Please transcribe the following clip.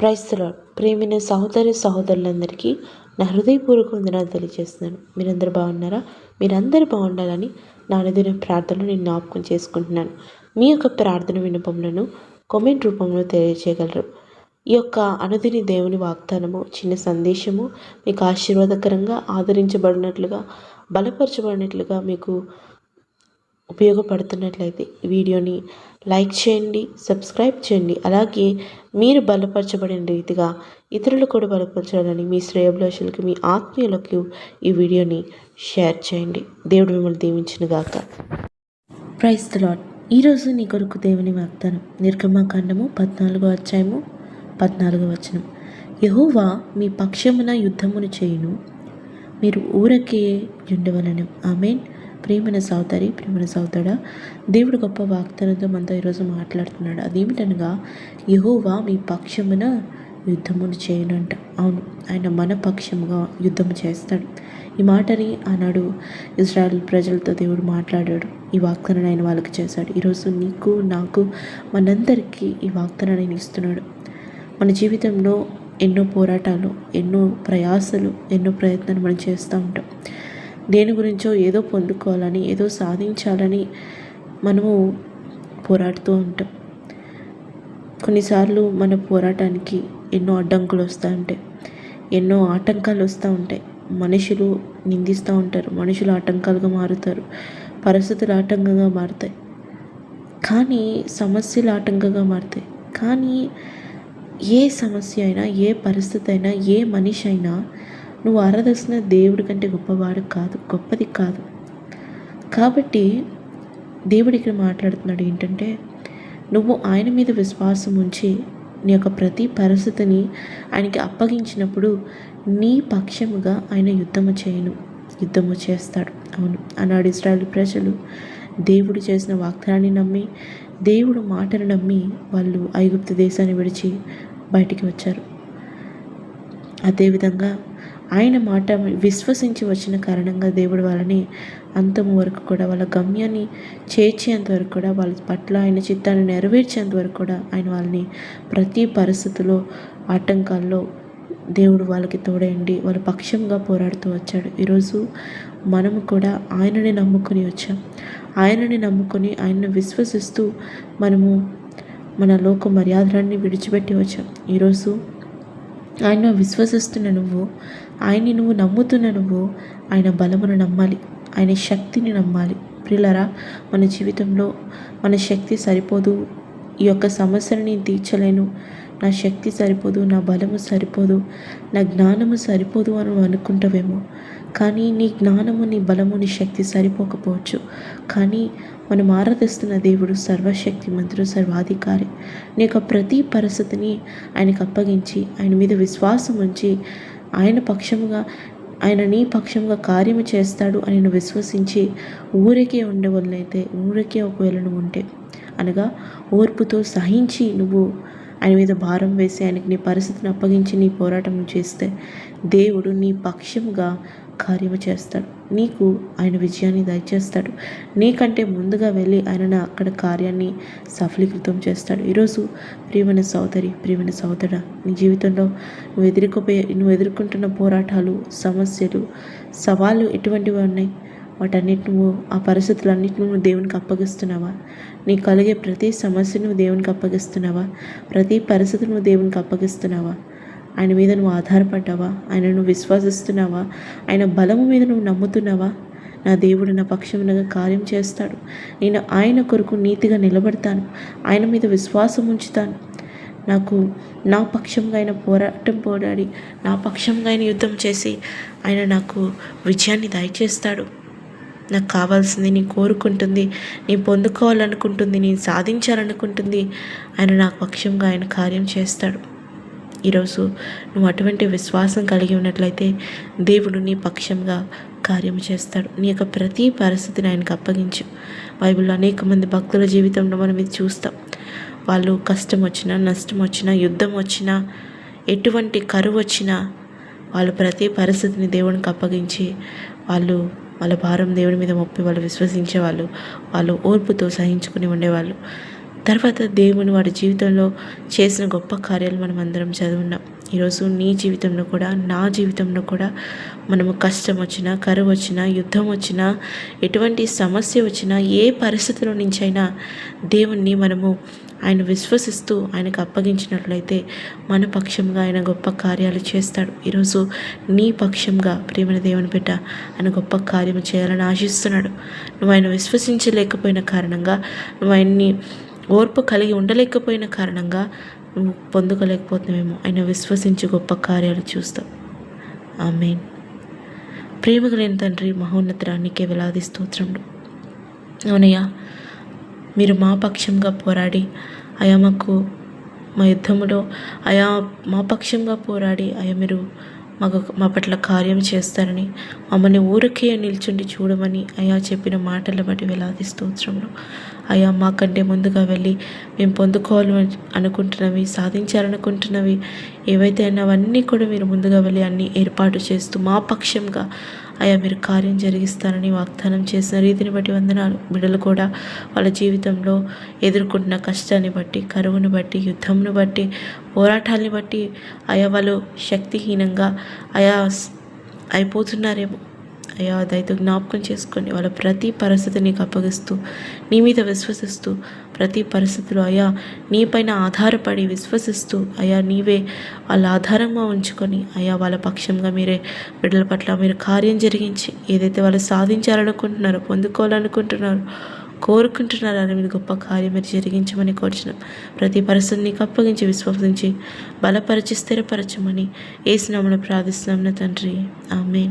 క్రైస్తల ప్రేమిన సహోదరి సహోదరులందరికీ నా హృదయపూర్వక వందనాలు తెలియజేస్తున్నాను. మీరందరూ బాగున్నారా? మీరందరూ బాగుండాలని నా అనుదిన ప్రార్థనలు నేను జ్ఞాపకం చేసుకుంటున్నాను. మీ యొక్క ప్రార్థన విన్నపములను కామెంట్ రూపంలో తెలియజేయగలరు. ఈ యొక్క అనుదిని దేవుని వాగ్దానము చిన్న సందేశము మీకు ఆశీర్వాదకరంగా ఆదరించబడినట్లుగా బలపరచబడినట్లుగా మీకు ఉపయోగపడుతున్నట్లయితే వీడియోని లైక్ చేయండి సబ్స్క్రైబ్ చేయండి. అలాగే మీరు బలపరచబడిన రీతిగా ఇతరులు కూడా బలపరచాలని మీ శ్రేయభిలాషులకు మీ ఆత్మీయులకు ఈ వీడియోని షేర్ చేయండి. దేవుడు మిమ్మల్ని దీవించిన గాక. ప్రైస్ లాట్ ఈరోజు నీ కొరకు దేవుని వాగ్దానం. నిర్గమాకాండము పద్నాలుగో అధ్యాయము పద్నాలుగో వచనం. యహోవా మీ పక్షమున యుద్ధమును చేయును. మీరు ఊరకే ఉండవలను. ఆమెన్. ప్రేమైన సౌదరి ప్రేమైన సౌదడా దేవుడు గొప్ప వాగ్దానంతో మనతో ఈరోజు మాట్లాడుతున్నాడు. అదేమిటనగా యహోవా మీ పక్షమున యుద్ధమును చేయనంట. అవును ఆయన మన పక్షముగా యుద్ధము చేస్తాడు. ఈ మాటని ఆనాడు ఇజ్రాయెల్ ప్రజలతో దేవుడు మాట్లాడాడు. ఈ వాగ్దానాన్ని ఆయన వాళ్ళకి చేశాడు. ఈరోజు నీకు నాకు మనందరికీ ఈ వాగ్దానాన్ని ఆయన ఇస్తున్నాడు. మన జీవితంలో ఎన్నో పోరాటాలు ఎన్నో ప్రయాసలు ఎన్నో ప్రయత్నాలు మనం చేస్తూ ఉంటాం. దేని గురించో ఏదో పొందుకోవాలని ఏదో సాధించాలని మనము పోరాడుతూ ఉంటాం. కొన్నిసార్లు మన పోరాటానికి ఎన్నో అడ్డంకులు వస్తూ ఉంటాయి. ఎన్నో ఆటంకాలు వస్తూ ఉంటాయి. మనుషులు నిందిస్తూ ఉంటారు. మనుషులు ఆటంకాలుగా మారుతారు. పరిస్థితులు ఆటంకంగా మారుతాయి. కానీ సమస్యలు ఆటంకంగా మారుతాయి. కానీ ఏ సమస్య అయినా ఏ పరిస్థితి అయినా ఏ మనిషి అయినా నువ్వు ఆరాధిస్తున్న దేవుడి కంటే గొప్పవాడు కాదు గొప్పది కాదు. కాబట్టి దేవుడు ఇక్కడ మాట్లాడుతున్నాడు ఏంటంటే నువ్వు ఆయన మీద విశ్వాసం ఉంచి నీ యొక్క ప్రతి పరిస్థితిని ఆయనకి అప్పగించినప్పుడు నీ పక్షముగా ఆయన యుద్ధము చేయను యుద్ధము చేస్తాడు. అవును ఆనాడు ఇస్రాయల్ ప్రజలు దేవుడు చేసిన వాగ్దానాన్ని నమ్మి దేవుడు మాటను నమ్మి వాళ్ళు ఐగుప్తు దేశాన్ని విడిచి బయటికి వచ్చారు. అదేవిధంగా ఆయన మాట విశ్వసించి వచ్చిన కారణంగా దేవుడు వాళ్ళని అంతము వరకు కూడా వాళ్ళ గమ్యాన్ని చేర్చేంత వరకు కూడా వాళ్ళ పట్ల ఆయన చిత్తాన్ని నెరవేర్చేంత వరకు కూడా ఆయన వాళ్ళని ప్రతి పరిస్థితిలో ఆటంకాల్లో దేవుడు వాళ్ళకి తోడయండి వాళ్ళ పక్షంగా పోరాడుతూ వచ్చాడు. ఈరోజు మనము కూడా ఆయనని నమ్ముకొని వచ్చాం. ఆయనని నమ్ముకొని ఆయనను విశ్వసిస్తూ మనము మన లోక మర్యాదలన్నీ విడిచిపెట్టి వచ్చాం. ఈరోజు ఆయన విశ్వసిస్తున్న నువ్వు ఆయన్ని నువ్వు నమ్ముతున్న నువ్వు ఆయన బలమును నమ్మాలి. ఆయన శక్తిని నమ్మాలి. ప్రిలరా మన జీవితంలో మన శక్తి సరిపోదు. ఈ యొక్క సమస్యను నేను తీర్చలేను. నా శక్తి సరిపోదు నా బలము సరిపోదు నా జ్ఞానము సరిపోదు అని అనుకుంటావేమో. కానీ నీ జ్ఞానము నీ బలము నీ శక్తి సరిపోకపోవచ్చు. కానీ మనం ఆరాధిస్తున్న దేవుడు సర్వశక్తి మంత్రుడు సర్వాధికారి. నీ యొక్క ప్రతి పరిస్థితిని ఆయనకు అప్పగించి ఆయన మీద విశ్వాసం ఉంచి ఆయన పక్షముగా ఆయన నీ పక్షంగా కార్యము చేస్తాడు అని నువ్వు విశ్వసించి ఊరికే ఉండవలనైతే ఊరికే ఒకవేళ నువ్వు ఉంటే అనగా ఓర్పుతో సహించి నువ్వు ఆయన మీద భారం వేసి ఆయనకి నీ పరిస్థితిని అప్పగించి నీ పోరాటం చేస్తే దేవుడు నీ పక్షంగా కార్యము చేస్తాడు. నీకు ఆయన విజయాన్ని దయచేస్తాడు. నీకంటే ముందుగా వెళ్ళి ఆయన అక్కడ కార్యాన్ని సఫలీకృతం చేస్తాడు. ఈరోజు ప్రియమైన సోదరి ప్రియమైన సోదర నీ జీవితంలో నువ్వు ఎదుర్కోపోయే నువ్వు ఎదుర్కొంటున్న పోరాటాలు సమస్యలు సవాళ్ళు ఎటువంటివి ఉన్నాయి? వాటన్నిటి నువ్వు ఆ పరిస్థితులన్నింటిని నువ్వు దేవునికి అప్పగిస్తున్నావా? నీకు కలిగే ప్రతి సమస్యను నువ్వు దేవునికి అప్పగిస్తున్నావా? ప్రతి పరిస్థితి నువ్వు దేవునికి అప్పగిస్తున్నావా? ఆయన మీద నువ్వు ఆధారపడ్డావా? ఆయన నువ్వు విశ్వసిస్తున్నావా? ఆయన బలము మీద నువ్వు నమ్ముతున్నావా? నా దేవుడు నా పక్షమునగా కార్యం చేస్తాడు. నేను ఆయన కొరకు నీతిగా నిలబడతాను. ఆయన మీద విశ్వాసం ఉంచుతాను. నాకు నా పక్షంగా ఆయన పోరాటం పోరాడి నా పక్షంగా ఆయన యుద్ధం చేసి ఆయన నాకు విజయాన్ని దయచేస్తాడు. నాకు కావాల్సింది నేను కోరుకుంటుంది నేను పొందుకోవాలనుకుంటుంది నేను సాధించాలనుకుంటుంది ఆయన నా పక్షంగా ఆయన కార్యం చేస్తాడు. ఈరోజు నువ్వు అటువంటి విశ్వాసం కలిగి ఉన్నట్లయితే దేవుడు నీ పక్షంగా కార్యం చేస్తాడు. నీ యొక్క ప్రతి పరిస్థితిని ఆయనకు అప్పగించు. బైబిల్లో అనేక మంది భక్తుల జీవితంలో మనం ఇది చూస్తాం. వాళ్ళు కష్టం వచ్చినా నష్టం వచ్చినా యుద్ధం వచ్చినా ఎటువంటి కరువు వచ్చినా వాళ్ళు ప్రతి పరిస్థితిని దేవునికి అప్పగించి వాళ్ళు వాళ్ళ భారం దేవుడి మీద మొప్పి వాళ్ళు విశ్వసించేవాళ్ళు వాళ్ళు ఓర్పుతో సహించుకుని ఉండేవాళ్ళు. తర్వాత దేవుని వాడి జీవితంలో చేసిన గొప్ప కార్యాలు మనం అందరం చదువున్నాం. ఈరోజు నీ జీవితంలో కూడా నా జీవితంలో కూడా మనము కష్టం వచ్చినా కరువు వచ్చినా యుద్ధం వచ్చినా ఎటువంటి సమస్య వచ్చినా ఏ పరిస్థితిలో నుంచైనా దేవుణ్ణి మనము ఆయన విశ్వసిస్తూ ఆయనకు అప్పగించినట్లయితే మన పక్షంగా ఆయన గొప్ప కార్యాలు చేస్తాడు. ఈరోజు నీ పక్షంగా ప్రేమల దేవుని బిడ్డ ఆయన గొప్ప కార్యం చేయాలని ఆశిస్తున్నాడు. నువ్వు ఆయన విశ్వసించలేకపోయిన కారణంగా నువ్వు ఆయన్ని ఓర్పు కలిగి ఉండలేకపోయిన కారణంగా నువ్వు పొందుకోలేకపోతున్నావేమో. ఆయన విశ్వసించి గొప్ప కార్యాలు చూస్తావు. మెయిన్ ప్రేమ కలిగిన తండ్రి మహోన్నతరానికే వేలాది స్తోత్రములు. అవునయ్యా మీరు మా పక్షంగా పోరాడి అయా మాకు మా యుద్ధములో అయా మా పక్షంగా పోరాడి అయా మీరు మాకు మా పట్ల కార్యం చేస్తారని మమ్మల్ని ఊరికే నిల్చుండి చూడమని అయా చెప్పిన మాటల బట్టి వేలాది స్తోత్రంలో అయా మాకంటే ముందుగా వెళ్ళి మేము పొందుకోవాలి అనుకుంటున్నవి సాధించాలనుకుంటున్నవి ఏవైతే అన్నవన్నీ కూడా మీరు ముందుగా వెళ్ళి అన్నీ ఏర్పాటు చేస్తూ మా పక్షంగా అయా మీరు కార్యం జరిగిస్తారని వాగ్దానం చేసిన రీతిని బట్టి వందనాలు. బిడ్డలు కూడా వాళ్ళ జీవితంలో ఎదుర్కొంటున్న కష్టాన్ని బట్టి కరువును బట్టి యుద్ధంను బట్టి పోరాటాన్ని బట్టి అయా వాళ్ళు శక్తిహీనంగా అయా అయిపోతున్నారేమో. అయ్యా దయతో జ్ఞాపకం చేసుకొని వాళ్ళ ప్రతి పరిస్థితి నీకు అప్పగిస్తూ నీ మీద విశ్వసిస్తూ ప్రతి పరిస్థితిలో అయ్యా నీపైన ఆధారపడి విశ్వసిస్తూ అయ్యా నీవే వాళ్ళ ఆధారంగా ఉంచుకొని అయ్యా వాళ్ళ పక్షంగా మీరే బిడ్డల పట్ల మీరు కార్యం జరిగించి ఏదైతే వాళ్ళు సాధించాలనుకుంటున్నారో పొందుకోవాలనుకుంటున్నారో కోరుకుంటున్నారు అని మీద గొప్ప కార్యం మీరు జరిగించమని కోరుచున్నాం. ప్రతి పరిస్థితిని నీకు అప్పగించి విశ్వసించి బలపరిచి స్థిరపరచమని ఏసునామను ప్రార్థిస్తున్నాం తండ్రి. ఆమె